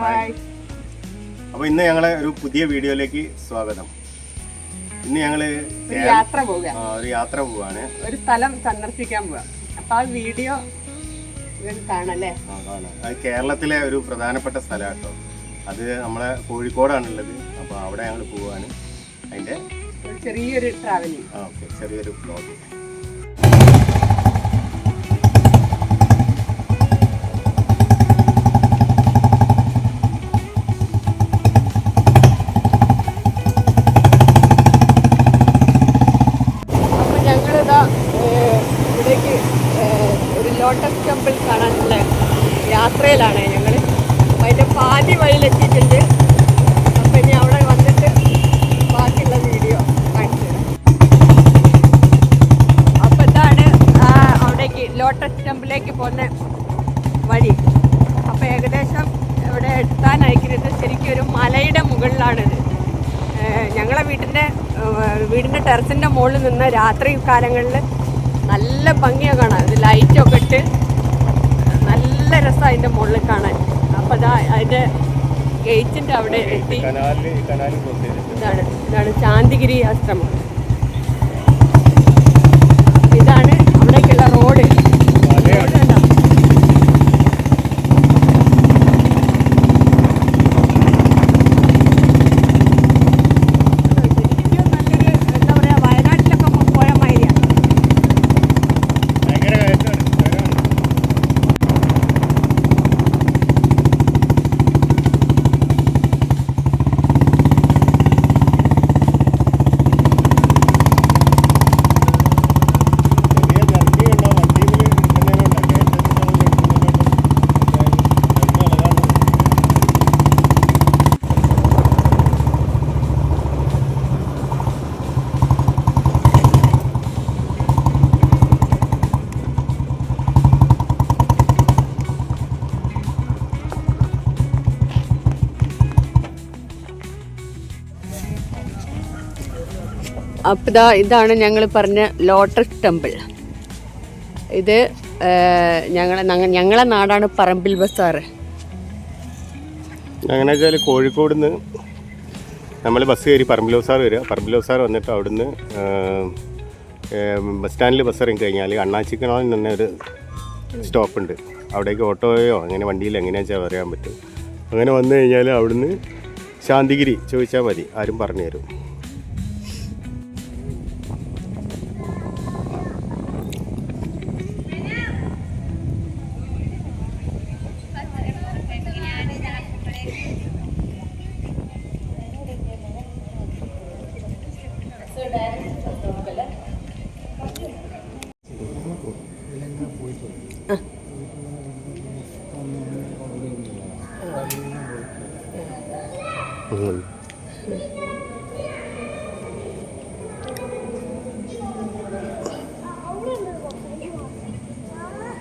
അപ്പോൾ ഇന്ന് ഞങ്ങളെ ഒരു പുതിയ വീഡിയോയിലേക്ക് സ്വാഗതം. ഇന്ന് ഞങ്ങൾ യാത്ര പോവുക. ഒരു യാത്ര പോവാണ്. ഒരു സ്ഥലം സന്ദർശിക്കാൻ പോവാ. അപ്പൊ ആ വീഡിയോ കാണല്ലേ. അത് കേരളത്തിലെ ഒരു പ്രധാനപ്പെട്ട സ്ഥലം കേട്ടോ അത് നമ്മളെ കോഴിക്കോടാണുള്ളത്. അപ്പോൾ അവിടെ ഞങ്ങൾ പോവാണ്. അതിന്റെ ചെറിയൊരു ട്രാവലിംഗ് ഓക്കെ. ചെറിയൊരു ബ്ലോഗ് അപ്പൊ ഞങ്ങളിതാ ഏഹ്, ഇവിടേക്ക് ഏഹ്, ഒരു ലോട്ടസ് ടെമ്പിൾ കാണാനുള്ള യാത്രയിലാണ് ഞങ്ങൾ അതിന്റെ പാതി വഴിയിലെത്തിയിട്ടുണ്ട്. അപ്പം ഇനി അവിടെ വന്നിട്ട് ബാക്കിയുള്ള വീഡിയോ കാണിച്ചു അപ്പം ഇതാണ് അവിടേക്ക് ലോട്ടസ് ടെമ്പിളിലേക്ക് പോകുന്ന വഴി. അപ്പം ഏകദേശം ഇവിടെ എത്താനായിരിക്കുന്നത് ശരിക്കും ഒരു മലയുടെ മുകളിലാണിത് ഞങ്ങളെ വീട്ടിന്റെ വീടിന്റെ ടെറസിന്റെ മുകളിൽ നിന്ന് രാത്രി കാലങ്ങളിൽ നല്ല ഭംഗിയാണ് കാണാൻ ലൈറ്റൊക്കെ ഇട്ട് അതിന്റെ മുകളിൽ കാണാൻ. അപ്പോൾ അതാ അതിന്റെ ഗേറ്റിന്റെ അവിടെ എത്തി. ഇതാണ് ഇതാണ് ശാന്തിഗിരി ആശ്രമം. അപ്പം ഇതാ ഇതാണ് ഞങ്ങൾ പറഞ്ഞ ലോട്ടസ് ടെമ്പിൾ. ഇത് ഞങ്ങളെ ഞങ്ങളെ നാടാണ് പറമ്പിൽ ബസാർ അങ്ങനെ വെച്ചാൽ കോഴിക്കോട് നിന്ന് നമ്മൾ ബസ് കയറി പറമ്പിൽ ബസാർ വരിക. പറമ്പിൽ ബസാർ വന്നിട്ട് അവിടുന്ന് ബസ് സ്റ്റാൻഡിൽ ബസ് ഇറങ്ങി കഴിഞ്ഞാൽ അണ്ണാച്ചിക്കണോയിൽ തന്നെ ഒരു സ്റ്റോപ്പ് ഉണ്ട് അവിടേക്ക് ഓട്ടോയോ അങ്ങനെ വണ്ടിയിൽ എങ്ങനെയാണെന്ന് വെച്ചാൽ പറയാൻ പറ്റും. അങ്ങനെ വന്നു കഴിഞ്ഞാൽ അവിടുന്ന് ശാന്തിഗിരി ചോദിച്ചാൽ മതി. ആരും പറഞ്ഞു തരും.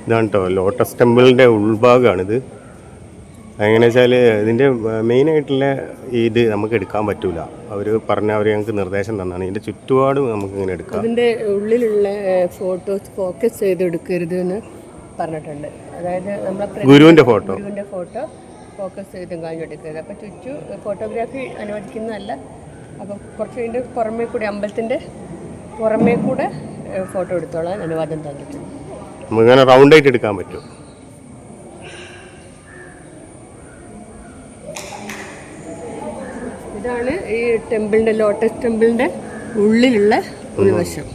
ഇതാണ് കേട്ടോ ലോട്ടസ് ടെമ്പിളിന്റെ ഉൾഭാഗമാണിത് എങ്ങനെ വെച്ചാൽ ഇതിന്റെ മെയിനായിട്ടുള്ള ഇത് നമുക്ക് എടുക്കാൻ പറ്റൂല. അവർ പറഞ്ഞ അവർ ഞങ്ങൾക്ക് നിർദ്ദേശം തന്നാണ്. ഇതിന്റെ ചുറ്റുപാടും നമുക്ക് ഇങ്ങനെ എടുക്കാം. അതിന്റെ ഉള്ളിലുള്ള ഫോട്ടോസ് ഫോക്കസ് ചെയ്ത് എടുക്കരുത് എന്ന് പറഞ്ഞിട്ടുണ്ട്. അതായത് നമ്മളെ ഗുരുവിന്റെ ഫോട്ടോ. ഗുരുവിന്റെ ഫോട്ടോ ഫോക്കസ് ചെയ്തും കഴിഞ്ഞെടുക്കരുത് അപ്പോൾ ചുറ്റു ഫോട്ടോഗ്രാഫി അനുവദിക്കുന്നതല്ല. അപ്പോൾ കുറച്ച് അതിന്റെ പുറമേ കൂടി അമ്പലത്തിന്റെ പുറമേ കൂടെ ഫോട്ടോ എടുത്തോളാൻ അനുവാദം തന്നിട്ടുണ്ട്. റൗണ്ട് ആയിട്ട് എടുക്കാൻ പറ്റും. ഇതാണ് ഈ ടെമ്പിളിന്റെ ലോട്ടസ് ടെമ്പിളിന്റെ ഉള്ളിലുള്ള ഉൾവശം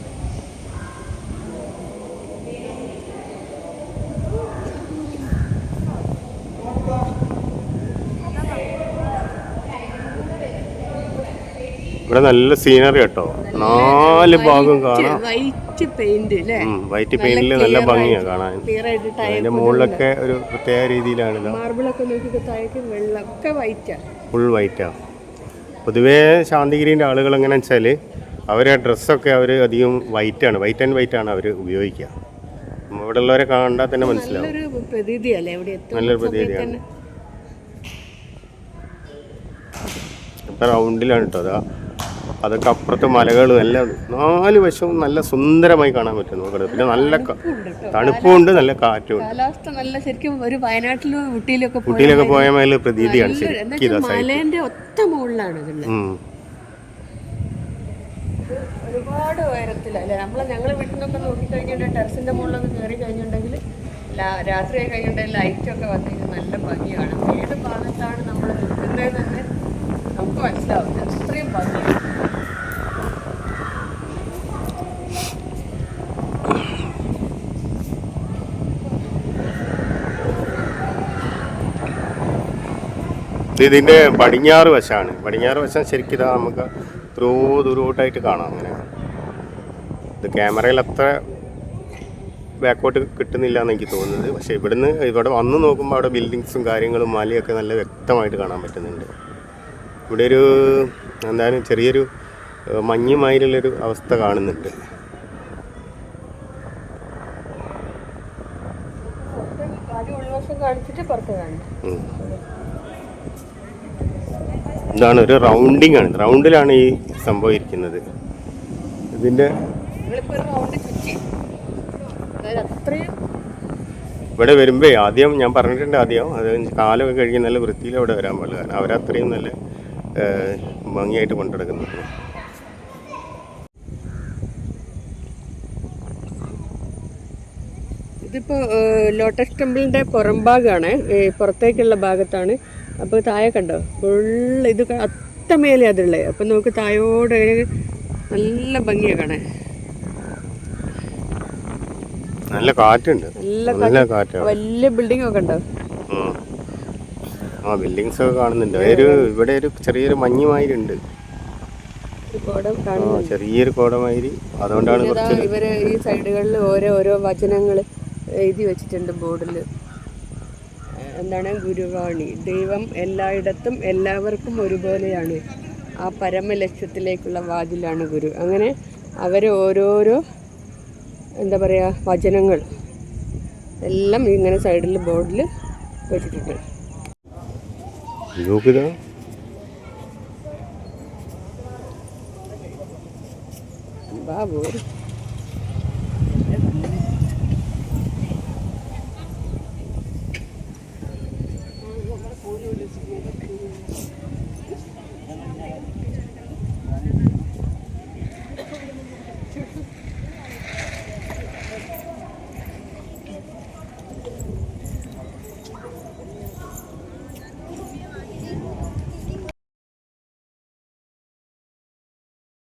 ഇവിടെ നല്ല സീനറി കേട്ടോ. നാല് ഭാഗം കാണാം. വൈറ്റ് പെയിന്റ് വൈറ്റ് പെയിന്റിൽ നല്ല ഭംഗിയാ കാണാൻ. അതിന്റെ മുകളിലൊക്കെ ഒരു പ്രത്യേക രീതിയിലാണ് മാർബിളൊക്കെ നോക്കി താഴേക്ക് വെള്ളമൊക്കെ വൈറ്റാ ഫുൾ വൈറ്റാണ് പൊതുവേ ശാന്തിഗിരിന്റെ ആളുകൾ എങ്ങനെ വെച്ചാൽ അവരെ ഡ്രസ്സൊക്കെ അവർ അധികം വൈറ്റാണ് വൈറ്റ് ആൻഡ് വൈറ്റ് ആണ് അവർ ഉപയോഗിക്കുക. ഇവിടെ ഉള്ളവരെ കണ്ടാൽ തന്നെ മനസ്സിലാവും. നല്ലൊരു പ്രതീതിയാണ്. ഇപ്പം റൗണ്ടിലാണ് കേട്ടോ അതാ അതൊക്കെ അപ്പുറത്ത് മലകളും എല്ലാം നാല് വശവും നല്ല സുന്ദരമായി കാണാൻ പറ്റും നമുക്ക് പിന്നെ നല്ല തണുപ്പുണ്ട് നല്ല കാറ്റും കാലാവസ്ഥ നല്ല ശരിക്കും ഒരു വയനാട്ടിലും ഊട്ടിയിലൊക്കെ പോയ ഊട്ടിയിലൊക്കെ പോയ മേലെ പ്രതീതിയാണ് മലേന്റെ ഒത്ത മുകളിലാണ് ഒരുപാട് ഉയരത്തിലല്ലേ നമ്മളെ ഞങ്ങൾ വീട്ടിൽ നിന്നൊക്കെ നോക്കിക്കഴിഞ്ഞിട്ട് ടെറസിന്റെ മുകളിലൊക്കെ കയറി കഴിഞ്ഞിട്ടുണ്ടെങ്കിൽ രാത്രി കഴിഞ്ഞിട്ടുണ്ടെങ്കിൽ ലൈറ്റ് ഒക്കെ വന്നു കഴിഞ്ഞാൽ നല്ല ഭംഗിയാണ്. ഏത് ഭാഗത്താണ് നമ്മൾ നിൽക്കുന്നത് തന്നെ നമുക്ക് മനസ്സിലാവില്ല അത്രയും ഭംഗിയാണ്. ഇത് ഇതിന്റെ പടിഞ്ഞാറ് വശമാണ്. പടിഞ്ഞാറ് വശം ശരിക്കും ഇതാ നമുക്ക് ത്രൂ ദൂരോട്ടായിട്ട് കാണാം അങ്ങനെ. ഇത് ക്യാമറയിൽ അത്ര ബാക്കോട്ട് കിട്ടുന്നില്ല എന്ന് എനിക്ക് തോന്നുന്നത്. പക്ഷേ ഇവിടുന്ന് ഇവിടെ വന്ന് നോക്കുമ്പോൾ അവിടെ ബിൽഡിങ്സും കാര്യങ്ങളും മലയൊക്കെ നല്ല വ്യക്തമായിട്ട് കാണാൻ പറ്റുന്നുണ്ട്. ഇവിടെ ഒരു എന്തായാലും ചെറിയൊരു മഞ്ഞുമായിരുള്ളൊരു അവസ്ഥ കാണുന്നുണ്ട്. കാണിച്ചിട്ട് പുറത്ത് ഉം. ഇതാണ് ഒരു റൗണ്ടിങ് ആണ്. റൗണ്ടിലാണ് ഈ സംഭവം ഇരിക്കുന്നത്. ഇതിന്റെ ഇവിടെ വരുമ്പോൾ ആദ്യം ഞാൻ പറഞ്ഞിട്ടുണ്ട് ആദ്യം. അത് കാലമൊക്കെ കഴുകി നല്ല വൃത്തിയിൽ അവിടെ വരാൻ പാടില്ല. കാരണം അവരത്രയും നല്ല ഭംഗിയായിട്ട് കൊണ്ടുനടക്കുന്നുണ്ട് ഇതിപ്പോൾ ലോട്ടസ് ടെമ്പിളിന്റെ പുറം ഭാഗമാണ് പുറത്തേക്കുള്ള ഭാഗത്താണ്. അപ്പോൾ താഴെ കണ്ടോ? ഫുള്ള് ഇത് അത്തമേലെ അതുള്ളത് അപ്പം നമുക്ക് താഴോട് നല്ല ഭംഗിയാണ് കാണാൻ. നല്ല കാറ്റുണ്ട്. നല്ല കാറ്റ്. വലിയ ബിൽഡിംഗ് ഒക്കെ ഉണ്ടോ. ആ ബിൽഡിങ്സ് ഒക്കെ കാണുന്നുണ്ട്. ഒരു ഇവിടെ ഒരു ചെറിയൊരു മഞ്ഞുമായിരുണ്ട്. ഉണ്ട് ചെറിയൊരു കോടമാതിരി അതുകൊണ്ടാണ് ഇവർ ഈ സൈഡുകളിൽ ഓരോ ഓരോ വചനങ്ങൾ എഴുതി വെച്ചിട്ടുണ്ട് ബോർഡിൽ എന്താണ് ഗുരുവാണി. ദൈവം എല്ലായിടത്തും എല്ലാവർക്കും ഒരുപോലെയാണ്. ആ പരമ ലക്ഷ്യത്തിലേക്കുള്ള വാതിലാണ് ഗുരു. അങ്ങനെ അവർ ഓരോരോ എന്താ പറയുക വചനങ്ങൾ എല്ലാം ഇങ്ങനെ സൈഡിൽ ബോർഡിൽ വെച്ചിട്ടുണ്ട്. നോക്കുക ബാബു.